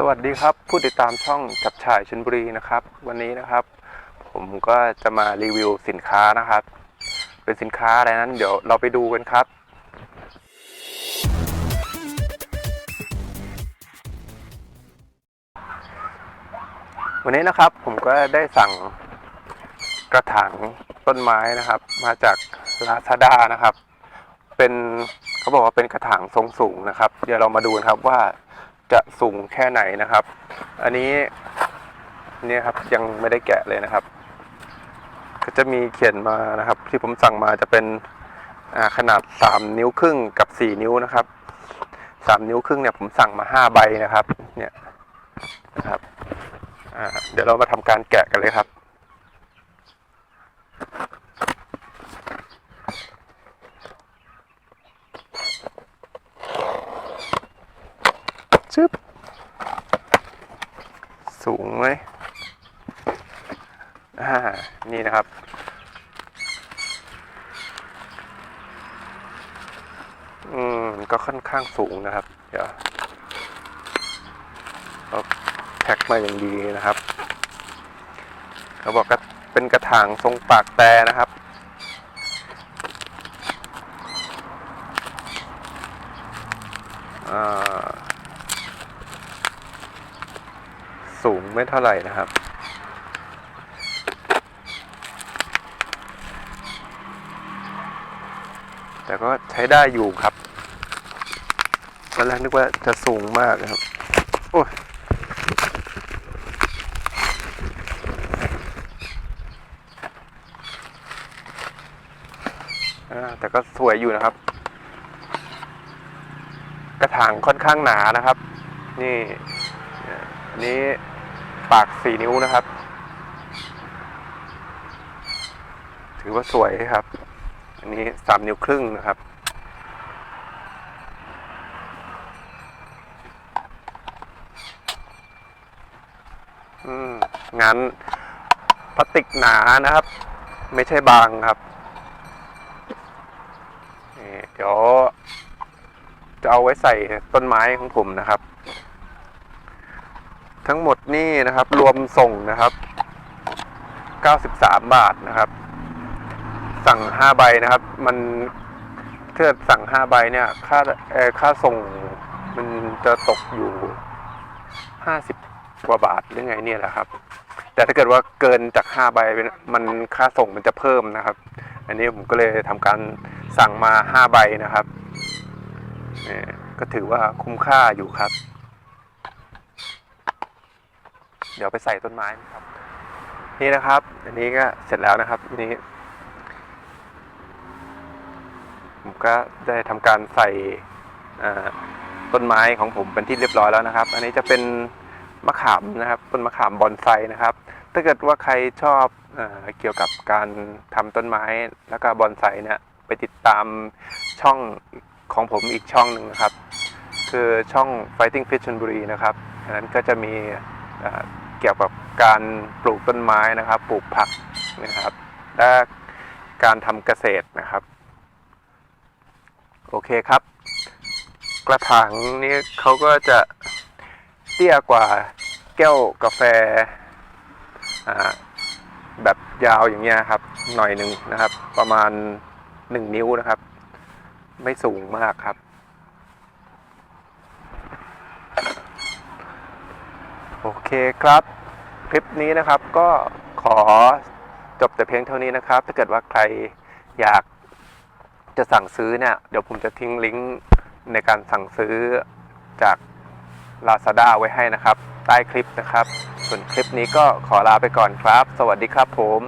สวัสดีครับ ผู้ติดตามช่องจับฉ่ายชนบุรีนะครับ วันนี้นะครับ ผมก็จะมารีวิวสินค้านะครับ เป็นสินค้าอะไรนั้น เดี๋ยวเราไปดูกันครับ วันนี้นะครับผมก็ได้สั่งกระถางต้นไม้นะครับ มาจากลาซาด้านะครับ เป็นเขาบอกว่าเป็นกระถางทรงสูงนะครับ เดี๋ยวเรามาดูกันครับว่า จะสูงแค่ไหนนะครับ อันนี้เนี่ยครับยังไม่ได้แกะเลยนะครับ ก็จะมีเขียนมานะครับ ที่ผมสั่งมาจะเป็นอ่าขนาด 3 นิ้วครึ่งกับ 4 นิ้วนะครับ 3 นิ้วครึ่งเนี่ยผมสั่งมา 5 ใบนะครับ เนี่ยนะครับเดี๋ยวเรามาทำการแกะกันเลยครับ สูงไหมอ่า นี่นะครับ อืม ก็ค่อนข้างสูงนะครับ เดี๋ยวเขาแพ็คมาอย่างดีนะครับ เขาบอกก็เป็นกระถางทรงปากแต่นะครับอ่า สูงไม่เท่าไหร่นะครับ แต่ก็ใช้ได้อยู่ครับตอนแรกนึกว่าจะสูงมากนะครับ โอ้ยแต่ก็สวยอยู่นะครับ กระถางค่อนข้างหนานะครับ นี่ นนี้ปากสี่นิ้วนะครับ ถือว่าสวยครับ อันนี้สามนิ้วครึ่งนะครับอืมงานพลาสติกหนานะครับ ไม่ใช่บางครับเดี๋ยวจะเอาไว้ใส่ต้นไม้ของผมนะครับ ทั้งหมดนี่นะครับ รวมส่งนะครับ 93 บาทนะครับ สั่ง 5 ใบนะครับ มันถ้าสั่ง 5 ใบเนี่ย ค่าเอ่อค่าส่งมันจะตกอยู่ 50 กว่าบาทหรือไงเนี่ยแหละครับ แต่ถ้าเกิดว่าเกินจาก 5 ใบเป็นมันค่าส่งมันจะเพิ่มนะครับ อันนี้ผมก็เลยทำการสั่งมา 5 ใบนะครับก็ถือว่าคุ้มค่าอยู่ครับ เดี๋ยวไปใส่ต้นไม้นะครับ นี่นะครับ อันนี้ก็เสร็จแล้วนะครับอันนี้ ผมก็ได้ทำการใส่ต้นไม้ของผมเป็นที่เรียบร้อยแล้วนะครับ อันนี้จะเป็นมะขามนะครับ ต้นมะขามบอนไซนะครับ ถ้าเกิดว่าใครชอบเอเกี่ยวกับการทำต้นไม้แล้วก็บอนไซเนี่ยไปติดตามช่องของผมอีกช่องหนึ่งนะครับ คือช่อง Fighting Fish ชลบุรีนะครับอันนั้นก็จะมี เกี่ยวกับการปลูกต้นไม้นะครับ ปลูกผักนะครับ และการทำเกษตรนะครับ โอเคครับ กระถางนี้เขาก็จะเตี้ยกว่าแก้วกาแฟแบบยาวอย่างเงี้ยครับ หน่อยหนึ่งนะครับ ประมาณ 1 นิ้วนะครับ ไม่สูงมากครับ โอ เคครับ คลิปนี้นะครับก็ขอจบแต่เพียงเท่านี้นะครับ ถ้าเกิดว่าใครอยากจะสั่งซื้อเนี่ย เดี๋ยวผมจะทิ้งลิงก์ในการสั่งซื้อจาก Lazada ไว้ให้นะครับ ใต้คลิปนะครับ ส่วนคลิปนี้ก็ขอลาไปก่อนครับ สวัสดีครับผม